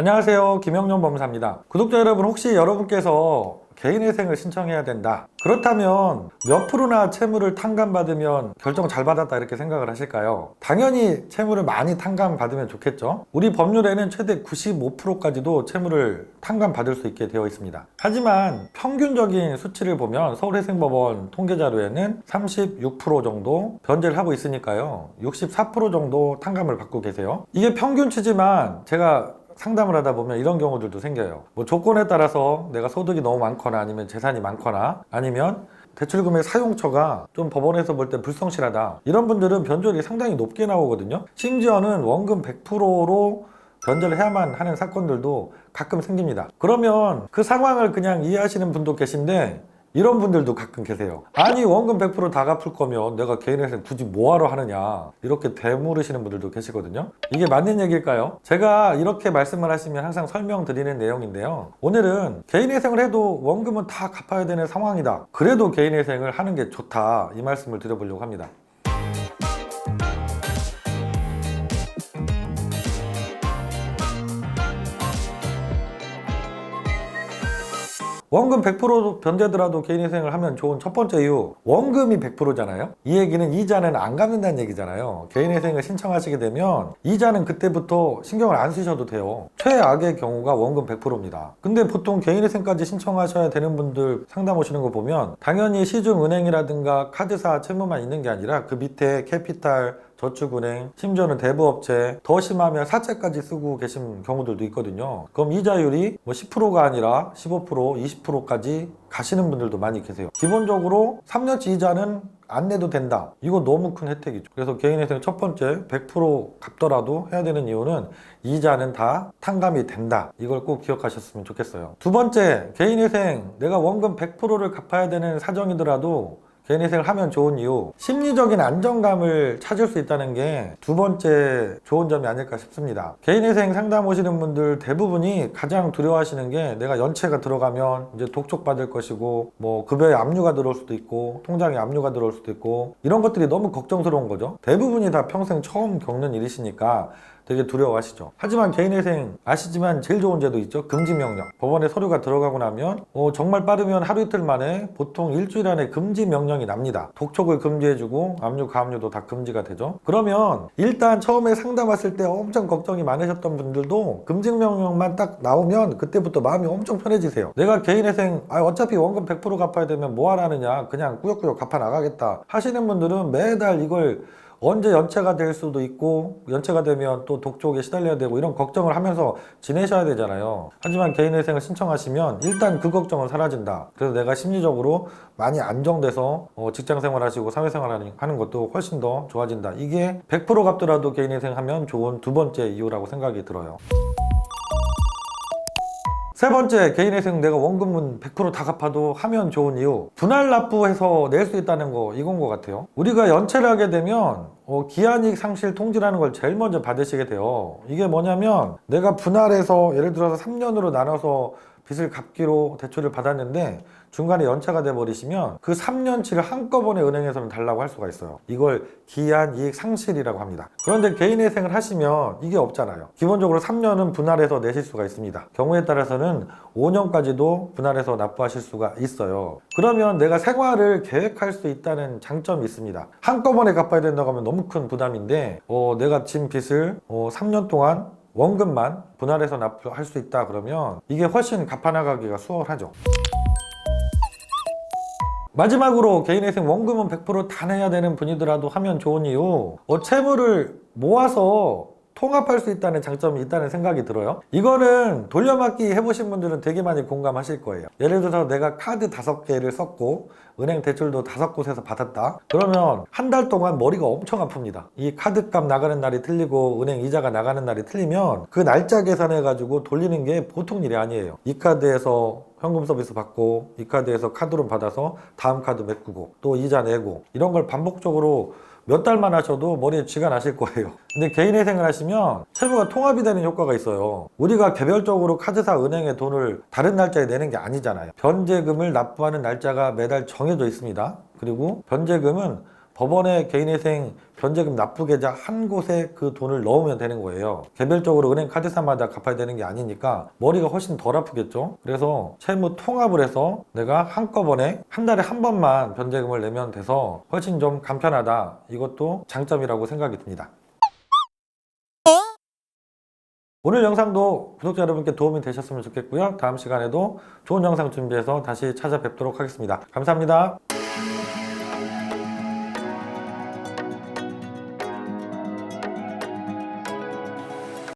안녕하세요. 김영룡 법무사입니다. 구독자 여러분, 혹시 여러분께서 개인회생을 신청해야 된다. 그렇다면 몇 프로나 채무를 탕감받으면 결정 잘 받았다 이렇게 생각을 하실까요? 당연히 채무를 많이 탕감받으면 좋겠죠. 우리 법률에는 최대 95%까지도 채무를 탕감받을 수 있게 되어 있습니다. 하지만 평균적인 수치를 보면 서울회생법원 통계자료에는 36% 정도 변제를 하고 있으니까요. 64% 정도 탕감을 받고 계세요. 이게 평균치지만 제가 상담을 하다 보면 이런 경우들도 생겨요. 뭐 조건에 따라서 내가 소득이 너무 많거나 아니면 재산이 많거나 아니면 대출금의 사용처가 좀 법원에서 볼 때 불성실하다. 이런 분들은 변절이 상당히 높게 나오거든요. 심지어는 원금 100%로 변제를 해야만 하는 사건들도 가끔 생깁니다. 그러면 그 상황을 그냥 이해하시는 분도 계신데 이런 분들도 가끔 계세요. 아니 원금 100%다 갚을 거면 내가 개인회생 굳이 뭐하러 하느냐 이렇게 되물으시는 분들도 계시거든요. 이게 맞는 얘기일까요? 제가 이렇게 말씀을 하시면 항상 설명드리는 내용인데요. 오늘은 개인회생을 해도 원금은 다 갚아야 되는 상황이다. 그래도 개인회생을 하는 게 좋다 이 말씀을 드려보려고 합니다. 원금 100% 변제더라도 개인회생을 하면 좋은 첫 번째 이유 원금이 100%잖아요. 이 얘기는 이자는 안 갚는다는 얘기잖아요. 개인회생을 신청하시게 되면 이자는 그때부터 신경을 안 쓰셔도 돼요. 최악의 경우가 원금 100%입니다. 근데 보통 개인회생까지 신청하셔야 되는 분들 상담 오시는 거 보면 당연히 시중은행이라든가 카드사 채무만 있는 게 아니라 그 밑에 캐피탈 저축은행, 심지어는 대부업체, 더 심하면 사채까지 쓰고 계신 경우들도 있거든요. 그럼 이자율이 뭐 10%가 아니라 15%, 20%까지 가시는 분들도 많이 계세요. 기본적으로 3년치 이자는 안 내도 된다. 이거 너무 큰 혜택이죠. 그래서 개인회생 첫 번째 100% 갚더라도 해야 되는 이유는 이자는 다 탕감이 된다. 이걸 꼭 기억하셨으면 좋겠어요. 두 번째, 개인회생 내가 원금 100%를 갚아야 되는 사정이더라도 개인회생을 하면 좋은 이유 심리적인 안정감을 찾을 수 있다는 게 두 번째 좋은 점이 아닐까 싶습니다. 개인회생 상담 오시는 분들 대부분이 가장 두려워하시는 게 내가 연체가 들어가면 이제 독촉 받을 것이고 뭐 급여에 압류가 들어올 수도 있고 통장에 압류가 들어올 수도 있고 이런 것들이 너무 걱정스러운 거죠. 대부분이 다 평생 처음 겪는 일이시니까 되게 두려워하시죠. 하지만 개인회생 아시지만 제일 좋은 제도 있죠. 금지명령. 법원에 서류가 들어가고 나면 어, 정말 빠르면 하루 이틀 만에 보통 일주일 안에 금지명령이 납니다. 독촉을 금지해주고 압류, 가압류도 다 금지가 되죠. 그러면 일단 처음에 상담 왔을 때 엄청 걱정이 많으셨던 분들도 금지명령만 딱 나오면 그때부터 마음이 엄청 편해지세요. 내가 개인회생 아, 어차피 원금 100% 갚아야 되면 뭐 하라느냐 그냥 꾸역꾸역 갚아 나가겠다 하시는 분들은 매달 이걸 언제 연체가 될 수도 있고 연체가 되면 또 독촉에 시달려야 되고 이런 걱정을 하면서 지내셔야 되잖아요. 하지만 개인회생을 신청하시면 일단 그 걱정은 사라진다. 그래서 내가 심리적으로 많이 안정돼서 어, 직장생활 하시고 사회생활 하는 것도 훨씬 더 좋아진다. 이게 100% 갚더라도 개인회생 하면 좋은 두 번째 이유라고 생각이 들어요. 세 번째 개인회생 내가 원금은 100%다 갚아도 하면 좋은 이유. 분할 납부해서 낼 수 있다는 거 이건 것 같아요. 우리가 연체를 하게 되면 어, 기한이익 상실 통지라는 걸 제일 먼저 받으시게 돼요. 이게 뭐냐면 내가 분할해서 예를 들어서 3년으로 나눠서 빚을 갚기로 대출을 받았는데 중간에 연체가 돼 버리시면 그 3년치를 한꺼번에 은행에서는 달라고 할 수가 있어요. 이걸 기한 이익 상실이라고 합니다. 그런데 개인회생을 하시면 이게 없잖아요. 기본적으로 3년은 분할해서 내실 수가 있습니다. 경우에 따라서는 5년까지도 분할해서 납부하실 수가 있어요. 그러면 내가 생활을 계획할 수 있다는 장점이 있습니다. 한꺼번에 갚아야 된다고 하면 너무 큰 부담인데 어, 내가 진 빚을 어, 3년 동안 원금만 분할해서 납부할 수 있다 그러면 이게 훨씬 갚아나가기가 수월하죠. 마지막으로 개인회생 원금은 100%다 내야 되는 분이더라도 하면 좋은 이유 어, 채무를 모아서 통합할 수 있다는 장점이 있다는 생각이 들어요. 이거는 돌려막기 해보신 분들은 되게 많이 공감하실 거예요. 예를 들어서 내가 카드 다섯 개를 썼고 은행 대출도 다섯 곳에서 받았다. 그러면 한 달 동안 머리가 엄청 아픕니다. 이 카드값 나가는 날이 틀리고 은행 이자가 나가는 날이 틀리면 그 날짜 계산해 가지고 돌리는 게 보통 일이 아니에요. 이 카드에서 현금 서비스 받고 이 카드에서 카드론 받아서 다음 카드 메꾸고 또 이자 내고 이런 걸 반복적으로 몇 달만 하셔도 머리에 쥐가 나실 거예요. 근데 개인회생을 하시면 채무가 통합이 되는 효과가 있어요. 우리가 개별적으로 카드사 은행에 돈을 다른 날짜에 내는 게 아니잖아요. 변제금을 납부하는 날짜가 매달 정해져 있습니다. 그리고 변제금은 법원에 개인회생 변제금 납부계좌 한 곳에 그 돈을 넣으면 되는 거예요. 개별적으로 은행 카드사마다 갚아야 되는 게 아니니까 머리가 훨씬 덜 아프겠죠. 그래서 채무 통합을 해서 내가 한꺼번에 한 달에 한 번만 변제금을 내면 돼서 훨씬 좀 간편하다. 이것도 장점이라고 생각이 듭니다. 오늘 영상도 구독자 여러분께 도움이 되셨으면 좋겠고요. 다음 시간에도 좋은 영상 준비해서 다시 찾아뵙도록 하겠습니다. 감사합니다.